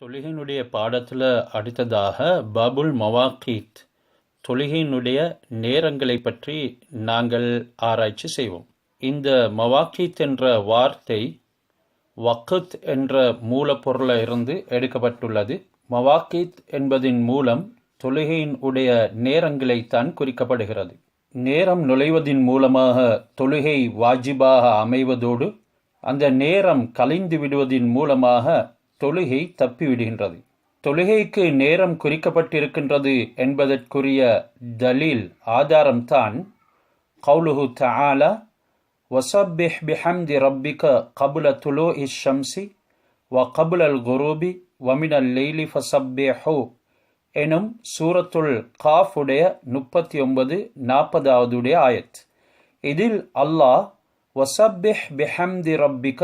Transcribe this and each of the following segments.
தொழுகையினுடைய பாடத்தில் அடுத்ததாக பபுல் மவாக்கீத் தொழுகையினுடைய நேரங்களை பற்றி நாங்கள் ஆராய்ச்சி செய்வோம். இந்த மவாக்கீத் என்ற வார்த்தை வக்குத் என்ற மூலப்பொருளில் இருந்து எடுக்கப்பட்டுள்ளது. மவாக்கீத் என்பதின் மூலம் தொழுகையின் உடைய நேரங்களைத்தான் குறிக்கப்படுகிறது. நேரம் நுழைவதின் மூலமாக தொழுகை வாஜிபாக அமைவதோடு அந்த நேரம் கலைந்து விடுவதின் மூலமாக தொழுகை தப்பிவிடுகின்றது. தொழுகைக்கு நேரம் குறிக்கப்பட்டிருக்கின்றது என்பதற்குரிய தலீல் ஆதாரம்தான் கவுலுஹு தஆலா வசப்பிஹ் பிஹம்தி ரப்பிக கபுல துலோ இஷ் ஷம்சி வ கபுல் அல் குரூபி வமினல் லெய்லி ஃபசப்பேஹோ எனும் சூரத்துல் காஃப் உடைய முப்பத்தி ஒன்பது நாற்பதாவதுடைய ஆயத். இதில் அல்லாஹ் வசப்பிஹ் பிஹம்தி ரப்பிக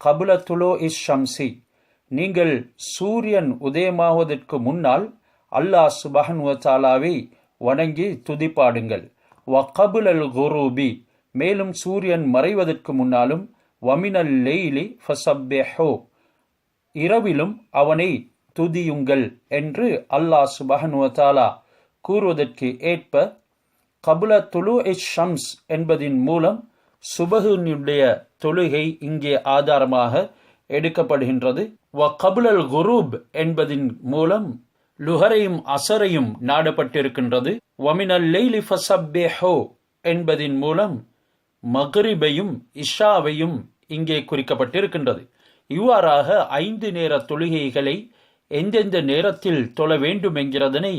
கபுல துலோ இஷ் ஷம்சி நீங்கள் சூரியன் உதயமாவதற்கு முன்னால் அல்லாஹ் சுபஹனுவத்தாலாவை வணங்கி துதிப்பாடுங்கள். வகபுல் அல் குரூபி மேலும் சூரியன் மறைவதற்கு முன்னாலும் வமினல் லெய்லி ஃபசப்பெஹோ இரவிலும் அவனை துதியுங்கள் என்று அல்லாஹ் சுபஹனுவத்தாலா கூறுவதற்கு ஏற்ப கபுல துலு இஷ் ஷம்ஸ் என்பதின் மூலம் சுபகுனுடைய தொழுகை இங்கே ஆதாரமாக எடுக்கப்படுகின்றது. வ கபுலல் குரூப் என்பதின் மூலம் லுஹரையும் அசரையும் நாடப்பட்டிருக்கின்றது. வமினல் லெய்லி ஃபசப்பேஹோ என்பதின் மூலம் மகரிபையும் இஷாவையும் இங்கே குறிக்கப்பட்டிருக்கின்றது. இவ்வாறாக ஐந்து நேர தொழுகைகளை எந்தெந்த நேரத்தில் தொழ வேண்டும் என்கிறதனை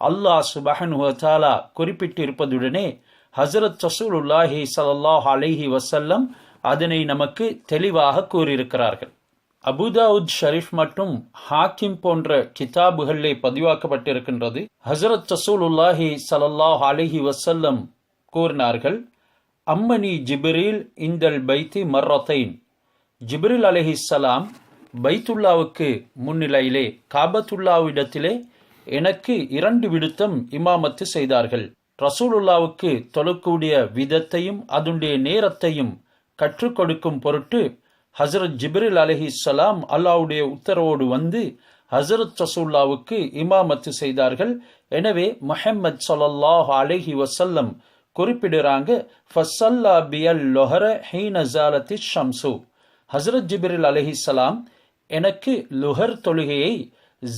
அல்லாஹ் சுபஹனுவத்தாலா குறிப்பிட்டிருப்பதுடனே ஹசரத் சசூலுல்லாஹி சல்லாஹ் அலைஹி வசல்லம் அதனை நமக்கு தெளிவாக கூறியிருக்கிறார்கள். அபுதாவுத் ஷரீஃப் மற்றும் ஹாக்கிம் போன்ற கிதாபுகளிலே பதிவாக்கப்பட்டிருக்கின்றது. ஹசரத் சசூலுல்லாஹி சலல்லாஹ் அலிஹி வசல்லம் கூறினார்கள் அம்மனி ஜிபிரில் இந்தல் பைத்தி மர்ரத்தைன். ஜிப்ரில் அலஹிசலாம் பைத்துல்லாவுக்கு முன்னிலையிலே காபத்துல்லாவிடத்திலே எனக்கு இரண்டு விடுத்தம் இமாமத்து செய்தார்கள். ரசூலுல்லாவுக்கு தொழக்கூடிய விதத்தையும் அதனுடைய நேரத்தையும் கற்றுக் கொடுக்கும் பொருட்டு ஹசரத் ஜிப்ரில் அலஹி சலாம் அல்லாவுடைய உத்தரவோடு வந்து ஹசரத் ரசூல்லாவுக்கு இமாமத்து செய்தார்கள். எனவே முஹம்மது சல்லாஹ் அலஹி வசல்லம் குறிப்பிடுறாங்க ஃபசல்லா பியல் லொஹர ஹீன ஜாலத்தி ஷம்சு. ஹசரத் ஜிப்ரில் அலஹி சலாம் எனக்கு லுஹர் தொழுகையை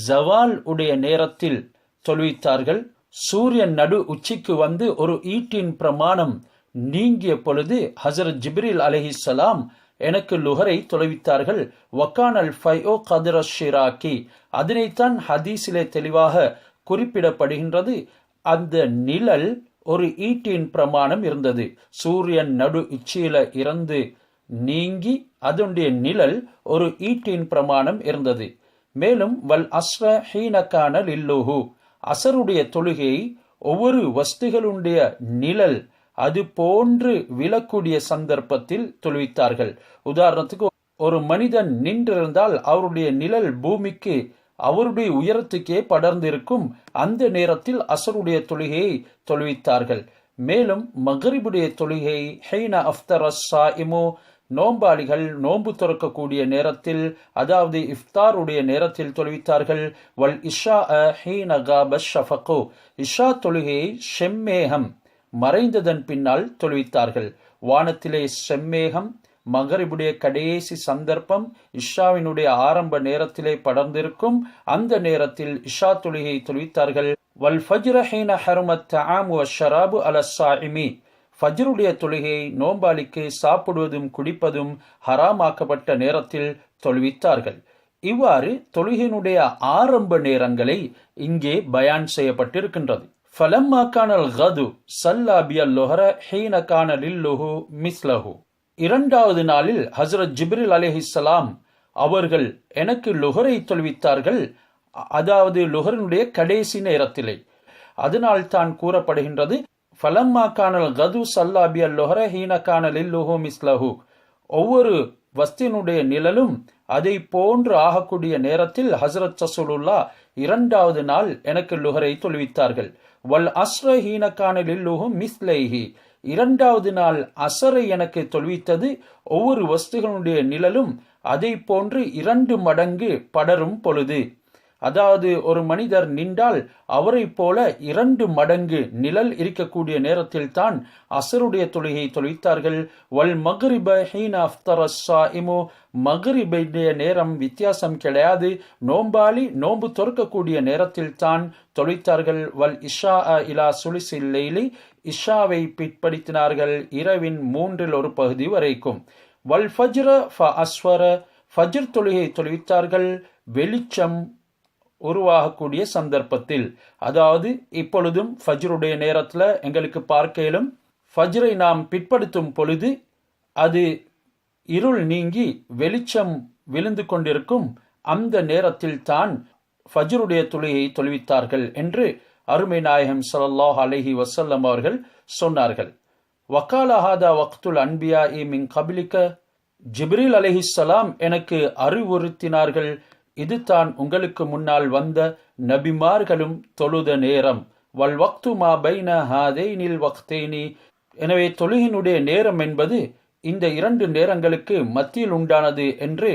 ஜவால் உடைய நேரத்தில் தொழுவித்தார்கள். சூரியன் நடு உச்சிக்கு வந்து ஒரு ஈட்டின் பிரமாணம் நீங்கிய பொழுது ஹசரத் ஜிப்ரில் அலஹிசலாம் எனக்கு லுஹரை தொலைவித்தார்கள் வக்கானல் அல் ஃபைஓ கதிர ஷிராக்கி. அதனைத்தான் ஹதீஸிலே தெளிவாக குறிப்பிடப்படுகின்றது. அந்த நிழல் ஒரு ஈட்டின் பிரமாணம் இருந்தது. சூரியன் நடு உச்சியில இறந்து நீங்கி அதனுடைய நிழல் ஒரு ஈட்டின் பிரமாணம் இருந்தது. மேலும் வல் அஸ்ர ஹீனக்கான லில்லுஹு. அசருடைய தொழுகை ஒவ்வொரு வஸ்துகளுடைய நிழல் அது போன்று விழக்கூடிய சந்தர்ப்பத்தில் தொழுவித்தார்கள். உதாரணத்துக்கு ஒரு மனிதன் நின்றிருந்தால் அவருடைய நிழல் பூமிக்கு அவருடைய உயரத்துக்கே படர்ந்திருக்கும் அந்த நேரத்தில் அசருடைய தொழுகையை தொழுவித்தார்கள். மேலும் மகரிபுடைய தொழுகை ஹெய்னா அஃப்தர் இமோ நோம்பாளிகள் நோன்பு துறக்கக்கூடிய நேரத்தில் அதாவது இஃப்தாருடைய நேரத்தில் தொழுவித்தார்கள். வல் இஷா ஹீன ஷஃபகோ. இஷா தொழுகையை ஷெம்மேகம் மறைந்ததன் பின்னால் தொழுவித்தார்கள். வானத்திலே செம்மேகம் மகரிபுடைய கடைசி சந்தர்ப்பம் இஷாவினுடைய ஆரம்ப நேரத்திலே படர்ந்திருக்கும். அந்த நேரத்தில் இஷா தொழுகையை தொழுவித்தார்கள். வல் ஃபஜ்ரஹீன ஹருமத் ஆமு ஷராபு அலசாயிமி ஃபஜ்ருடைய தொழுகையை நோம்பாளிக்கு சாப்பிடுவதும் குடிப்பதும் ஹராமாக்கப்பட்ட நேரத்தில் தொழுவித்தார்கள். இவ்வாறு தொழுகையினுடைய ஆரம்ப நேரங்களை இங்கே பயான் செய்யப்பட்டிருக்கின்றது. ஃபலம்மா கானல் கது சல்லாபியல் லொஹர ஹீன கானலில் லுஹு மிஸ்லஹு இரண்டாவது நாளில் ஹசரத் ஜிப்ரில் அலிஹிசலாம் அவர்கள் எனக்கு லுஹரை தொழுவித்தார்கள். அதாவது லுஹரனுடைய கடைசி நேரத்திலே. அதனால் தான் கூறப்படுகின்றது ஃபலம்மா கானல் கது சல்லாபி அல்லொஹர ஹீன கானலில் இல்லுஹு மிஸ்லஹு. ஒவ்வொரு வஸ்தினுடைய நிழலும் அதை போன்று ஆகக்கூடிய நேரத்தில் ஹசரத் சசூலுல்லா இரண்டாவது நாள் எனக்கு லுஹரை தொழுவித்தார்கள். வல் அஸ்ர லில்லுகும் கானல் மிஸ்லைஹி. இரண்டாவது நாள் அசரை எனக்கு தொல்வித்தது ஒவ்வொரு வஸ்துகளுடைய நிழலும் அதை போன்று இரண்டு மடங்கு படரும் பொழுது. அதாவது ஒரு மனிதர் நின்றால் அவரைப் போல இரண்டு மடங்கு நிழல் இருக்கக்கூடிய நேரத்தில் தான் அசருடைய தொழுகை தொழித்தார்கள் வல் மகரிப ஹீன அஃப்தரஸ்ஸாயிமு நேரம் வித்தியாசம் கிடையாது. நோம்பாளி நோன்பு துறக்கக்கூடிய நேரத்தில் தான் தொழித்தார்கள் வல் இஷா இலா சுலிசில் இஷாவை பிற்படுத்தினார்கள் இரவின் மூன்றில் ஒரு பகுதி வரைக்கும். வல் ஃபஜ்ர ஃப அஸ்வர. ஃபஜ்ர் தொழுகை தொழுவித்தார்கள். வெளிச்சம் உருவாகக்கூடிய சந்தர்ப்பத்தில். அதாவது இப்பொழுதும் ஃபஜ்ருடைய நேரத்தில் எங்களுக்கு பார்க்கையிலும் ஃபஜ்ரை நாம் பிற்படுத்தும் பொழுது அது இருள் நீங்கி வெளிச்சம் விழுந்து கொண்டிருக்கும் அந்த நேரத்தில் தான் ஃபஜ்ருடைய தொழுகையை தொழுவித்தார்கள் என்று அருமை நாயகம் சல்லாஹ் அலைஹி வசல்லம் அவர்கள் சொன்னார்கள். வக்காலஹாதா வக்துல் அன்பியா இ மின் கபிலிக்க ஜிப்ரீல் சலாம் எனக்கு அறிவுறுத்தினார்கள் இது தான் உங்களுக்கு முன்னால் வந்த நபிமார்களும் தொழுத நேரம். வல் வக்து மா பைன ஹாதைனில் வக்தேனி. எனவே தொழுகினுடைய நேரம் என்பது இந்த இரண்டு நேரங்களுக்கு மத்தியில் உண்டானது என்று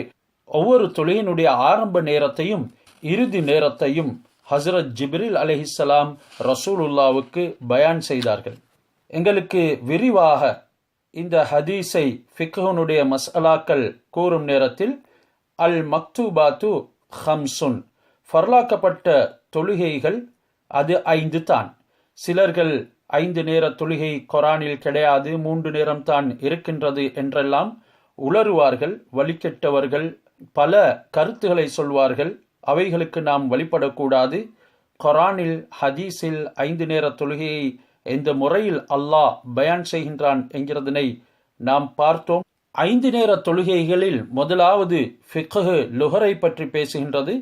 ஒவ்வொரு தொழுகினுடைய ஆரம்ப நேரத்தையும் இறுதி நேரத்தையும் ஹசரத் ஜிப்ரில் அலிஹிசலாம் ரசூலுல்லாவுக்கு பயான் செய்தார்கள். எங்களுக்கு விரிவாக இந்த ஹதீஸை ஃபிக்ஹனுடைய மசாலாக்கள் கூறும் நேரத்தில் அல் மக்தூபாத்து ஹம்சுன். ஃபர்லாக்கப்பட்ட தொழுகைகள் அது ஐந்து தான். சிலர்கள் ஐந்து நேர தொழுகை கொரானில் கிடையாது மூன்று நேரம் தான் இருக்கின்றது என்றெல்லாம் உளறுவார்கள் வழிகெட்டவர்கள் பல கருத்துகளை சொல்வார்கள் அவைகளுக்கு நாம் வழிபடக்கூடாது. கொரானில் ஹதீஸில் ஐந்து நேர தொழுகையை எந்த முறையில் அல்லாஹ் பயான் செய்கின்றான் என்கிறதனை நாம் பார்த்தோம். ஐந்து நேர தொழுகைகளில் முதலாவது ஃபிக்ஹு லுஹரை பற்றி பேசுகின்றது.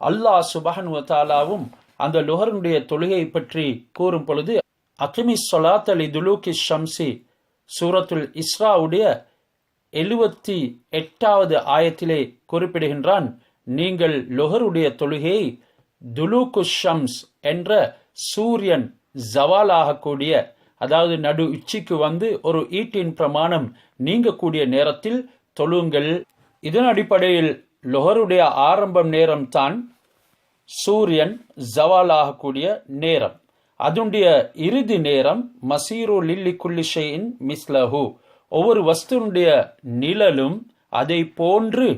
அல்லாஹ் சுபஹன் தாலாவும் அந்த லுஹருடைய தொழுகை பற்றி கூறும் பொழுது அக்மி சொலாத் அலி துலூகி ஷம்சி சூரத்துல் இஸ்ராவுடைய எழுவத்தி எட்டாவது ஆயத்திலே குறிப்பிடுகின்றான் நீங்கள் லொஹருடைய தொழுகையை துலூக்கு ஷம்ஸ் என்ற சூரியன் ஜவாலாகக்கூடிய அதாவது நடு உச்சிக்கு வந்து ஒரு ஈட்டின் பிரமாணம் நீங்கக்கூடிய நேரத்தில் தொழுங்கள். இதன் அடிப்படையில் லொஹருடைய ஆரம்பம் நேரம் தான் சூரியன் ஜவாலாகக்கூடிய நேரம். அதனுடைய இறுதி நேரம் மசீரு லில்லி குல்லிஷையின் மிஸ்லஹு. ஒவ்வொரு வஸ்துனுடைய நிழலும் அதை போன்று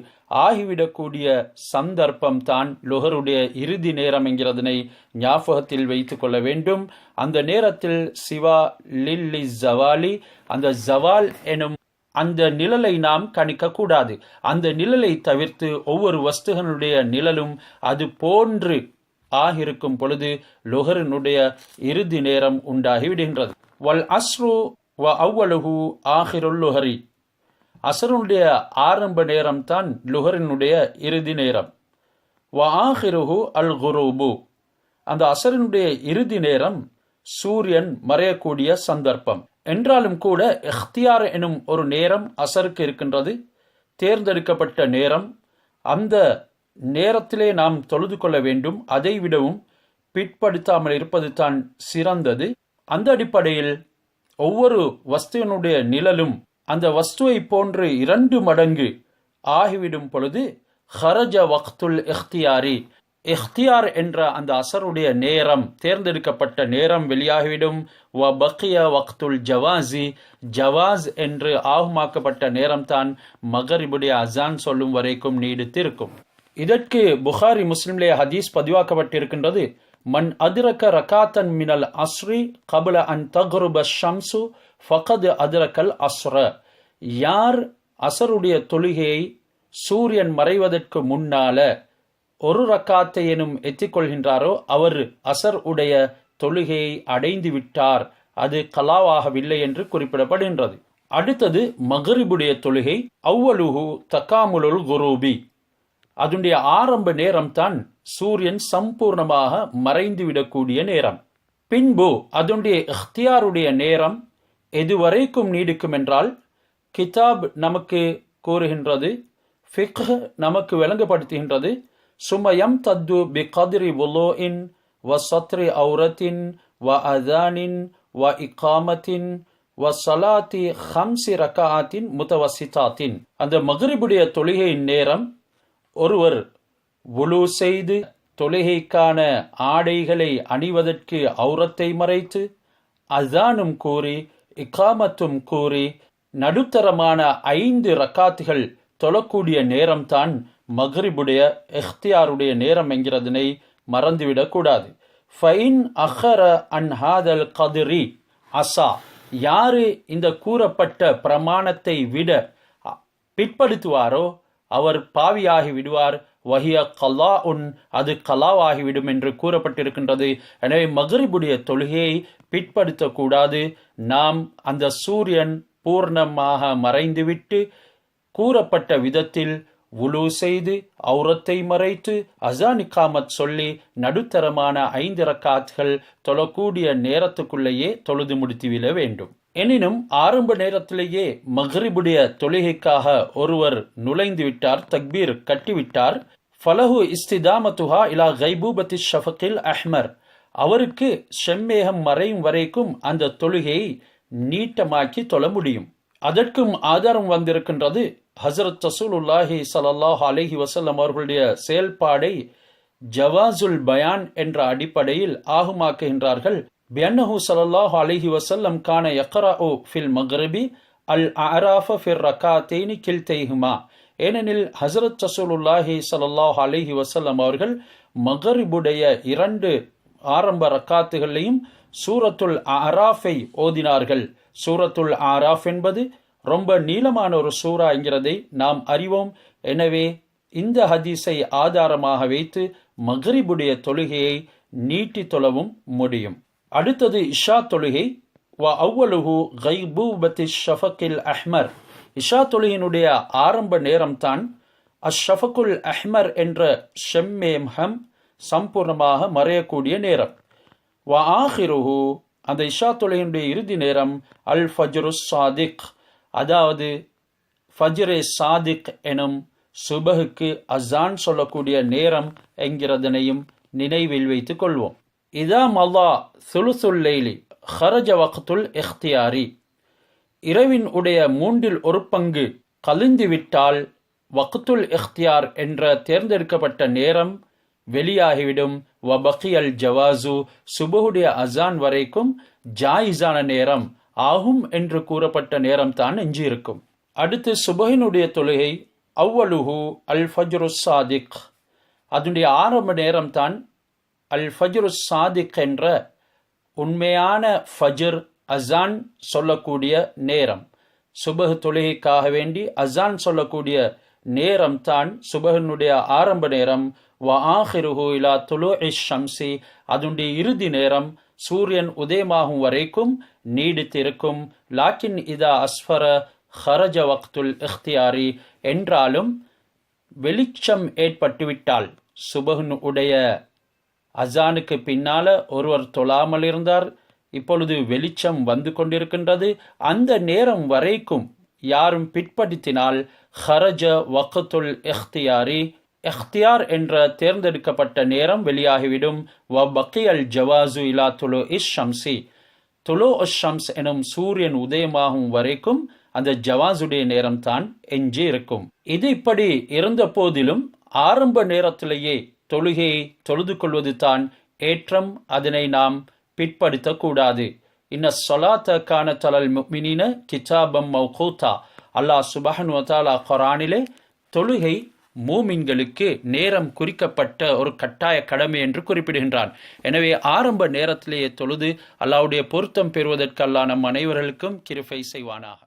ஆகிவிடக்கூடிய சந்தர்ப்பம் தான் லுகருடைய இறுதி நேரம் என்கிறதனை ஞாபகத்தில் வைத்து கொள்ள வேண்டும். அந்த நேரத்தில் சிவா லில்லி ஜவாலி அந்த ஜவால் எனும் அந்த நிழலை நாம் கணிக்கக்கூடாது. அந்த நிழலை தவிர்த்து ஒவ்வொரு வஸ்துகளுடைய நிழலும் அது போன்று ஆகிருக்கும் பொழுது லொஹரினுடைய இறுதி நேரம் உண்டாகிவிடுகின்றது. வல் அஸ்ரு வ அவ்வளகு ஆஹிருல் அசருடைய ஆரம்ப நேரம் தான் லுஹரினுடைய இறுதி நேரம். வ ஆஹிருஹு அல் குரூபு. அந்த அசரினுடைய இறுதி நேரம் சூரியன் மறையக்கூடிய சந்தர்ப்பம். என்றாலும் கூட இஹ்தியார் எனும் ஒரு நேரம் அசருக்கு இருக்கின்றது. தேர்ந்தெடுக்கப்பட்ட நேரம். அந்த நேரத்திலே நாம் தொழுது கொள்ள வேண்டும். அதை விடவும் பிற்படுத்தாமல் இருப்பது தான் சிறந்தது. அந்த அடிப்படையில் ஒவ்வொரு வஸ்துவனுடைய நிழலும் அந்த வஸ்துவை போன்று இரண்டு மடங்கு ஆகிவிடும் பொழுது ஹரஜ வக்துல் இஹ்தியாரி. இஹ்தியார் என்ற அந்த அசருடைய நேரம் தேர்ந்தெடுக்கப்பட்ட நேரம் வெளியாகிவிடும். வ பக்கிய வக்துல் ஜவாசி ஜவாஸ் என்று ஆகுமாக்கப்பட்ட நேரம்தான் மகரிபுடைய அசான் சொல்லும் வரைக்கும் நீடித்திருக்கும். இதற்கு புகாரி முஸ்லிம்லே ஹதீஸ் பதிவாக்கப்பட்டிருக்கின்றது. மன் அதிரக்க ரகாத்தன் மினல் அஸ்ரி கபல அன் தக்ருப ஷம்சு ஃபகது அதிரக்கல் அஸ்ர. யார் அசருடைய தொழுகையை சூரியன் மறைவதற்கு முன்னால ஒரு ரக்காத்தை எனும் எத்திக்கொள்கின்றாரோ அவர் அசர் உடைய தொழுகையை அடைந்து விட்டார். அது கலாவாகவில்லை என்று குறிப்பிடப்படுகின்றது. அடுத்தது மகரிபுடைய தொழுகை அவ்வலுகு தக்காமுலுல் குரூபி. அதனுடைய ஆரம்ப நேரம் தான் சூரியன் சம்பூர்ணமாக மறைந்து விடக்கூடிய நேரம். பின்பு அதனுடைய இஹ்தியாருடைய நேரம் எதுவரைக்கும் நீடிக்கும் என்றால் கிதாப் நமக்கு கூறுகின்றது ஃபிக் நமக்கு விளங்கப்படுத்துகின்றது சுமயம் தத்து பி கதிரி உலோஇன் வ சத்ரி அவுரத்தின் வ அதானின் வ இக்காமத்தின் சலாத்தி ஹம்சி ரக்காத்தின் முத்தவசிதாத்தின் அந்த மகரிபுடைய தொழுகையின் நேரம் ஒருவர் உலு செய்து தொழுகைக்கான ஆடைகளை அணிவதற்கு அவுரத்தை மறைத்து அதானும் கூறி இக்காமத்தும் கூறி நடுத்தரமான ஐந்து ரக்காத்துகள் தொழக்கூடிய நேரம்தான் மகரிபுடைய எஹ்தியாருடைய நேரம் என்கிறதனை மறந்துவிடக்கூடாது. ஃபைன் அஹர அன் ஹாதல் கதிரி அசா யாரு இந்த கூறப்பட்ட பிரமாணத்தை விட பிற்படுத்துவாரோ அவர் பாவியாகி விடுவார். வஹிய கலா உன் அது கலாவாகிவிடும் என்று கூறப்பட்டிருக்கின்றது. எனவே மகரிபுடைய தொழுகையை பிற்படுத்தக்கூடாது. நாம் அந்த சூரியன் பூர்ணமாக மறைந்துவிட்டு கூறப்பட்ட விதத்தில் உலு செய்து அவுரத்தை மறைத்து அசானிக்காமத் சொல்லி நடுத்தரமான ஐந்து ரக்காத்கள் தொழக்கூடிய நேரத்துக்குள்ளேயே தொழுது முடித்துவிட வேண்டும். எனினும் ஆரம்ப நேரத்திலேயே மஹ்ரிபுடைய தொழுகைக்காக ஒருவர் நுழைந்து விட்டார் தக்பீர் கட்டிவிட்டார். ஃபலஹு இஸ்திதாமத்துஹா இலா கைபூபத்தி ஷஃபக்கில் அஹ்மர். அவருக்கு செம்மேகம் மறையும் வரைக்கும் அந்த தொழுகையை நீட்டமாக்கி தொழ முடியும். அதற்கும் ஆதாரம் வந்திருக்கின்றது ஹசரத் ரசூலுல்லாஹி சலல்லாஹ் அலஹி வசல்லம் அவர்களுடைய செயல்பாடை ஜவாசுல் பயான் என்ற அடிப்படையில் ஆகுமாக்குகின்றார்கள். பியன்னஹு சலல்லாஹ் அலஹி வசல்லம் கான யக்ரஉ ஃபில் மக்ரிபி அல் அராஃப ஃபிர் கில் தெய்ஹுமா ஏனெனில் ஹசரத் ரசூலுல்லாஹி சலல்லாஹ் அலஹி வசல்லம் அவர்கள் மகரிபுடைய இரண்டு ஆரம்ப ரக்காத்துகளையும் சூரத்துல் ஆராஃபை ஓதினார்கள். சூரத்துல் ஆராஃப் என்பது ரொம்ப நீளமான ஒரு சூரா என்கிறதை நாம் அறிவோம். எனவே இந்த ஹதீஸை ஆதாரமாக வைத்து மகரிபுடைய தொழுகையை நீட்டி தொழவும் முடியும். அடுத்தது இஷா தொழுகை. வ அவ்வலுகு கைபூபத்தி ஷஃபக்கில் அஹ்மர். இஷா தொழுகையினுடைய ஆரம்ப நேரம்தான் அஷ்ஷஃபக்குல் அஹ்மர் என்ற ஷெம்மேம்ஹம் சம்பூர்ணமாக மறையக்கூடிய நேரம். வ ஆஹிருஹு அந்த இஷா தொழுகையினுடைய இறுதி நேரம் அல் ஃபஜ்ரு சாதிக் அதாவது ஃபஜ்ரே சாதிக் எனும் சுபஹுக்கு அசான் சொல்லக்கூடிய நேரம் என்கிறதனையும் நினைவில் வைத்துக் கொள்வோம். இதா மல்லா சுலுசுல்லைலி ஹரஜ வக்துல் இஹ்தியாரி. இரவின் உடைய மூன்றில் ஒரு பங்கு கலிந்துவிட்டால் வக்துல் இஹ்தியார் என்ற தேர்ந்தெடுக்கப்பட்ட நேரம் வெளியாகிவிடும். வபக்கியல் ஜவாசு சுபகுடைய அசான் வரைக்கும் ஜாயிஸான நேரம் ஆகும் என்று கூறப்பட்ட நேரம் தான் எஞ்சியிருக்கும். அடுத்து சுபஹினுடைய தொழுகை அவ்வலுஹு அல் ஃபஜ்ரு சாதிக். அதனுடைய ஆரம்ப நேரம் தான் அல் ஃபஜ்ரு சாதிக் என்ற உண்மையான ஃபஜ்ர் அசான் சொல்லக்கூடிய நேரம். சுபஹ் தொழுகைக்காக வேண்டி அசான் சொல்லக்கூடிய நேரம் தான் சுபகனுடைய ஆரம்ப நேரம் வ ஆஹிருஹு இலா துலு ஷம்சி அதனுடைய இறுதி நேரம் சூரியன் உதயமாகும் வரைக்கும் நீடித்திருக்கும். லாக்கின் இதா அஸ்ஃபர ஹரஜ வக்துல் இஹ்தியாரி என்றாலும் வெளிச்சம் ஏற்பட்டுவிட்டால் சுபகன் உடைய அசானுக்கு பின்னால ஒருவர் தொழாமல் இருந்தார். இப்பொழுது வெளிச்சம் வந்து கொண்டிருக்கின்றது. அந்த நேரம் வரைக்கும் யாரும் பிற்படுத்தினால் ஹரஜ வக்கத்துல் எஹ்தியாரி எஹ்தியார் என்ற தேர்ந்தெடுக்கப்பட்ட நேரம் வெளியாகிவிடும். வ பக்கியல் ஜவாசு இலா துலு இஷ் ஷம்சி. துலு ஷம்ஸ் எனும் சூரியன் உதயமாகும் வரைக்கும் அந்த ஜவாசுடைய நேரம் தான் எஞ்சி இருக்கும். இது இப்படி இருந்த போதிலும் ஆரம்ப நேரத்திலேயே தொழுகையை தொழுது கொள்வது தான் ஏற்றம். அதனை நாம் பிற்படுத்தக்கூடாது. இன்ன சொலாத்த கான தலல் மினின கிதாபம் மௌகூத்தா. அல்லாஹ் சுபஹன் வதாலா கொரானிலே தொழுகை மூமின்களுக்கு நேரம் குறிக்கப்பட்ட ஒரு கட்டாய கடமை என்று குறிப்பிடுகின்றான். எனவே ஆரம்ப நேரத்திலேயே தொழுது அல்லாவுடைய பொருத்தம் பெறுவதற்கு நம் அனைவர்களுக்கும் கிருஃபை செய்வானாக.